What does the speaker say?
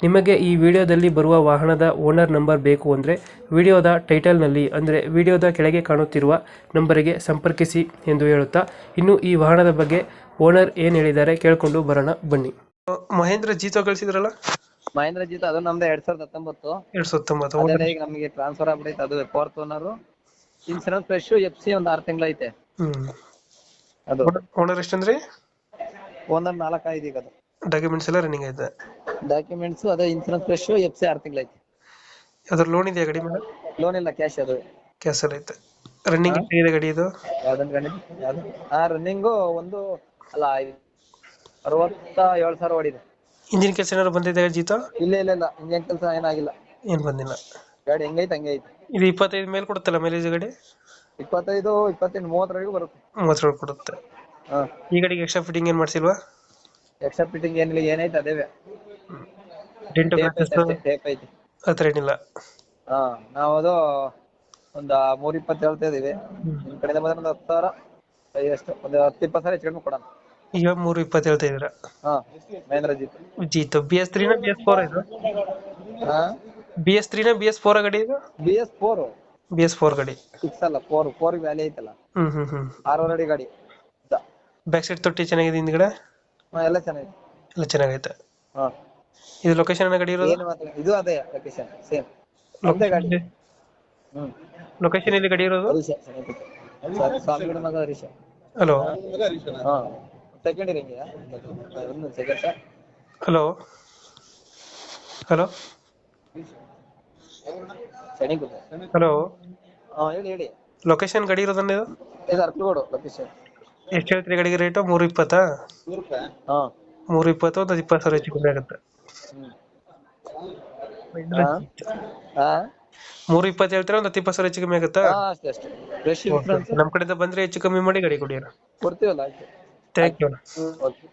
ನಿಮಗೆ ಈ ವಿಡಿಯೋದಲ್ಲಿ ಬರುವ ವಾಹನದ ಓನರ್ ನಂಬರ್ ಬೇಕು ಅಂದರೆ ವಿಡಿಯೋದ ಟೈಟಲ್ನಲ್ಲಿ ಅಂದರೆ ವಿಡಿಯೋದ ಕೆಳಗೆ ಕಾಣುತ್ತಿರುವ ನಂಬರಿಗೆ ಸಂಪರ್ಕಿಸಿ ಎಂದು ಹೇಳುತ್ತಾ ಇನ್ನು ಈ ವಾಹನದ ಬಗ್ಗೆ ಓನರ್ ಏನು ಹೇಳಿದ್ದಾರೆ ಕೇಳಿಕೊಂಡು ಬರೋಣ ಬನ್ನಿ. ಮಹೇಂದ್ರ ಜೀತೋ ಕಳಿಸಿದ್ರಲ್ಲ? ಮಹೇಂದ್ರ ಜೀತ ಅದು ನಮ್ದು ಎರಡ್ ಸಾವಿರದ ಹತ್ತೊಂಬತ್ತು. ಎರಡ್ ಸಾವಿರದ ಹತ್ತೊಂಬತ್ತು ಅದೇ ಈಗ ನಮಗೆ ಟ್ರಾನ್ಸ್ಫರ್ ಆಗ್ಬಿಡೈತೆ ಅದು fourth owner insurance fresh F C ಒಂದು ಆರು ತಿಂಗಳು ಐತೆ. ಹ್ಮ್. ಅದು. ಓನರ್ ಎಷ್ಟಂದ್ರಿ? ಓನರ್ ನಾಲ್ಕು ಐದು ಈಗ ಅದು. ಡಾಕ್ಯುಮೆಂಟ್ಸ್ ಎಲ್ಲ ರನ್ನಿಂಗ್ ಐತೆ. ಡಾಕ್ಯುಮೆಂಟ್ಸ್ ಅದೇ ಇನ್ಸೂರೆನ್ಸ್ ಫ್ರೆಶ್ ಎಫ್ ಸಿ ಆರು ತಿಂಗಳು ಐತೆ ಯಾವ್ದಾದ್ರು ಲೋನ್ ಇದೆಯಾ ಗಾಡಿ ಮೇಲೆ? ಲೋನ್ ಇಲ್ಲ ಕ್ಯಾಶ್ ಅದು. ಕ್ಯಾಸಲ್ ಐತೆ. ರನ್ನಿಂಗ್ ಇದೆ ಗಾಡಿ ಇದು? ಯಾವ್ದೊಂದು ಗಾಡಿ? ಯಾವ್ದು? ಆ ರನ್ನಿಂಗು ಒಂದು ಅಲ್ಲ ಅರವತ್ತ ಏಳು ಸಾವಿರ ಓಡಿದೆ. ಇಂಜಿನ್ ಕೆಲಸ ಏನಾದ್ರು ಬಂದಿದೆ ಜೀತ? ಇಲ್ಲ ಇಲ್ಲ ಇಲ್ಲ. ಇಂಜಿನ್ ಕೆಲಸ ಏನಾಗಿಲ್ಲ. ಏನ್ ಬಂದಿಲ್ಲ. ಗಾಡಿ ಹೆಂಗೈತೆ ಹಂಗೆ ಐತೆ ಇದು ಇಪ್ಪತ್ತೈದು ಮೇಲೆ ಕೊಡುತ್ತಲ್ಲ ಮೈಲೇಜ್ ಗಾಡಿ? ಇಪ್ಪತ್ತೈದು ಇಪ್ಪತ್ತೆಂಟು ಮೂವತ್ತರವರೆಗೂ ಬರುತ್ತೆ. ಮೂವತ್ತೇಳು ಕೊಡುತ್ತೆ. ಹಾ. ಈ ಗಾಡಿಗೆ ಎಕ್ಸ್ಟ್ರಾ ಫಿಟ್ಟಿಂಗ್ ಏನ್ ಮಾಡ್ಸಿಲ್ವಾ? ಎಕ್ಸ್ಟ್ರಾ ಫಿಟ್ಟಿಂಗ್ ಏನಿಲ್ಲ ಏನೈತೆ ಅದೇವೆ ಡೆಂಟು ಟೇಪ್ ಐತೆ ಐತೆ. ಹತ್ರ ಏನಿಲ್ಲ. ಹಾ ನಾವು ಅದು ಒಂದ ಮೂರ್ ಇಪ್ಪತ್ತು ಹೇಳ್ತಾ ಇದೀವಿ. ನಿಮ್ ಕಡೆಯಿಂದ ಬಂದ್ರೆ ಒಂದು ಹತ್ತು ಸಾವಿರ ಎಷ್ಟು ಒಂದು ಹತ್ತು ಇಪ್ಪತ್ತು ಸಾವಿರ ಹೆಚ್ಚು ಕಡಿಮೆ ಕೊಡೋಣ. ಈಗ ಮೂರು ಇಪ್ಪತ್ತು ಹೇಳ್ತಾ ಇದ್ರ ಹಾ ಮಹೇಂದ್ರ ಜೀಪ್ ಜೀತು ಬಿ ಎಸ್ ತ್ರೀನ ಬಿ ಎಸ್ ಫೋರ್ ಇದು? ಹಾ? ಬಿ ಎಸ್ ತ್ರೀನ ಬಿ ಎಸ್ ಫೋರ್ ಗಾಡಿ ಇದು? B S four B S four ಗಾಡಿ. ಸಿಕ್ಸ್ ಅಲ್ಲ ಫೋರ್ ಫೋರ್ ವ್ಯಾಲಿ ಐತಲ್ಲ. ಹ್ಮ್ ಹ್ಮ್ ಹ್ಮ್. ಆರೂವರೆ ಅಡಿ ಗಾಡಿ. ಬ್ಯಾಕ್ ಸೈಡ್ ತೊಟ್ಟಿ ಚೆನ್ನಾಗಿದೆ ಹಿಂದ್ಗಡೆ? ಹಾ, ಎಲ್ಲ ಚೆನ್ನಾಗಿದೆ. ಎಲ್ಲ ಚೆನ್ನಾಗೈತೆ. ಹಾ. ಇದು ಲೊಕೇಶನ್ ಗಾಡಿ ಇರೋದು? ಏನು ಮಾತ್ರ ಇದು ಅದೇ ಲೊಕೇಶನ್ ಸೇಮ್ ಒಂದೇ ಗಾಡಿ. ಹ್ಮ್. ಲೊಕೇಶನ್ ಇಲ್ಲಿ ಗಾಡಿ ಇರೋದು? ಹರೀಶ ಚೆನ್ನಾಗಿದೆ. ಸ್ವಾಮಿಗಳ ಮಗ ಹರೀಶ ಹಲೋ. ಹಾ ಸೆಕೆಂಡ್ ಇರಂಗಿಯ ಒಂದು ಸೆಕೆಂಡ್ ಸರ್ ಹಲೋ. ಹಲೋ. ಚೆನ್ನಾಗಿ ಹಲೋ. ಹಾ ಹೇಳಿ ಹೇಳಿ. ಲೊಕೇಶನ್ ಗಾಡಿ ಇರೋದನ್ನ ಇದು? ಇದು ಅರ್ಕಲ್ಗೋಡು ಲೊಕೇಶನ್. ಎಷ್ಟು ಹೇಳ್ತೀರಿ ಗಾಡಿಗೆ ರೇಟು? ಮೂರು ಇಪ್ಪತ್ತಾ? ಹಾ. ಮೂರು ಇಪ್ಪತ್ತು ಅಥವಾ ಇಪ್ಪತ್ತು ಸಾವಿರ ಹೆಚ್ಚು ಕಮ್ಮಿ ಆಗುತ್ತೆ ಹಾ? ಹಾ? ಮೂರು ಇಪ್ಪತ್ತು ಹೇಳ್ತೀರಾ ಒಂದು ಹತ್ತು ಇಪ್ಪತ್ತು ಸಾವಿರ ಹೆಚ್ಚು ಕಮ್ಮಿ ಆಗುತ್ತಾ? ನಮ್ ಅಷ್ಟೇ ಅಷ್ಟೇ. ಫ್ರೆಶ್ ನಮ್ಮ ಕಡೆಯಿಂದ ಬಂದ್ರೆ ಹೆಚ್ಚು ಕಮ್ಮಿ ಮಾಡಿ ಗಾಡಿ ಕೊಡಿ ಕೊಡ್ತೀವಲ್ಲ ಆಯ್ತು. Thank you okay